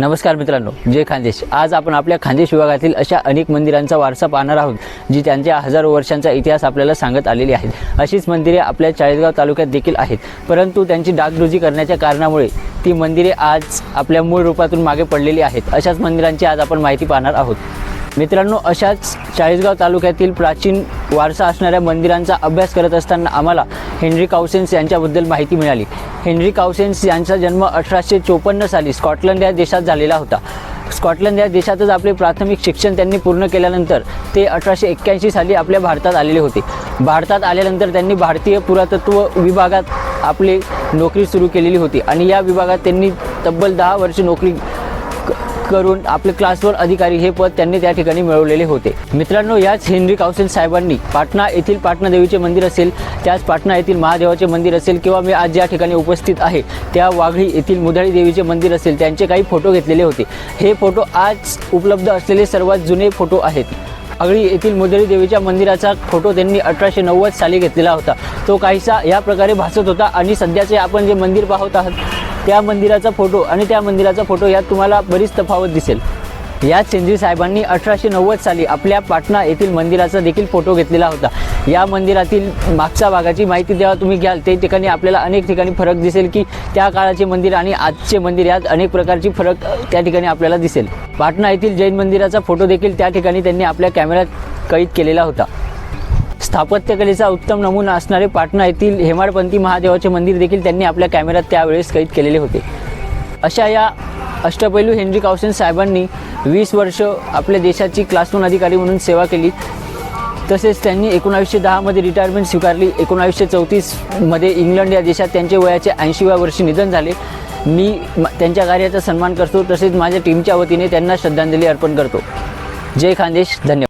नमस्कार मित्रांनो जय खानदेश. आज आपण आपल्या खानदेश विभागातील अशा अनेक मंदिरांचा वारसा पाहणार आहोत जी त्यांच्या हजारो वर्षांचा इतिहास आपल्याला सांगत आलेली आहेत. अशीच मंदिरे आपल्या चाळीसगाव तालुक्यात देखील आहेत परंतु त्यांची डागडुजी करण्याच्या कारणामुळे ती मंदिरे आज आपल्या मूळ रूपातून मागे पडलेली आहेत. अशाच मंदिरांची आज आपण माहिती पाहणार आहोत. मित्रांनो अशाच चाळीसगाव तालुक्यातील प्राचीन वारसा असणाऱ्या मंदिरांचा अभ्यास करत असताना आम्हाला हेनरी काउसेन्स यांच्याबद्दल माहिती मिळाली. हेनरी काउसेन्स यांचा जन्म अठराशे चोपन्न साली स्कॉटलंड या देशात झालेला होता. स्कॉटलंड या देशातच आपले प्राथमिक शिक्षण त्यांनी पूर्ण केल्यानंतर ते अठराशे एक्क्याऐंशी साली आपल्या भारतात आलेले होते. भारतात आल्यानंतर त्यांनी भारतीय पुरातत्व विभागात आपली नोकरी सुरू केलेली होती आणि या विभागात त्यांनी तब्बल दहा वर्ष नोकरी करून आपले क्लासवर अधिकारी हे पद त्यांनी त्या ठिकाणी मिळवलेले होते. मित्रांनो याच हेनरी काउसेल साहेबांनी पाटणा येथील पाटणा देवीचे मंदिर असेल त्याच पाटणा येथील महादेवाचे मंदिर असेल किंवा मी आज ज्या ठिकाणी उपस्थित आहे त्या वाघळी येथील मुधळी देवीचे मंदिर असेल त्यांचे काही फोटो घेतलेले होते. हे फोटो आज उपलब्ध असलेले सर्वात जुने फोटो आहेत. आगळी येथील मुदळी देवीच्या मंदिराचा फोटो त्यांनी अठराशे नव्वद साली घेतलेला होता. तो काहीसा या प्रकारे भासत होता आणि सध्याचे आपण जे मंदिर पाहत आहात त्या मंदिराचा फोटो आणि त्या मंदिराचा फोटो यात तुम्हाला बरीच तफावत दिसेल. याच सेंद्री साहेबांनी अठराशे नव्वद साली आपल्या पाटणा येथील मंदिराचा देखील फोटो घेतलेला होता. या मंदिरातील मागच्या भागाची माहिती जेव्हा तुम्ही घ्याल ते ठिकाणी आपल्याला अनेक ठिकाणी फरक दिसेल की त्या काळाचे मंदिर आणि आजचे मंदिर यात अनेक प्रकारची फरक त्या ठिकाणी आपल्याला दिसेल. पाटणा येथील जैन मंदिराचा फोटो देखील त्या ठिकाणी त्यांनी आपल्या कॅमेऱ्यात कैद केलेला होता. स्थापत्यकलेचा उत्तम नमुना असणारे पाटणा येथील हेमाडपंथी महादेवाचे मंदिर देखील त्यांनी आपल्या कॅमेऱ्यात त्यावेळेस कैद केलेले होते. अशा या अष्टपैलू हेनरी काउसेन साहेबांनी वीस वर्ष आपल्या देशाची क्लासरूम अधिकारी म्हणून सेवा केली. तसेच त्यांनी एकोणावीसशे दहामध्ये रिटायरमेंट स्वीकारली. एकोणावीसशे चौतीसमध्ये इंग्लंड या देशात त्यांचे वयाचे ऐंशीव्या वर्षी निधन झाले. मी म- त्यांच्या कार्याचा सन्मान करतो. तसेच माझ्या टीमच्या वतीने त्यांना श्रद्धांजली अर्पण करतो. जय खानदेश. धन्यवाद.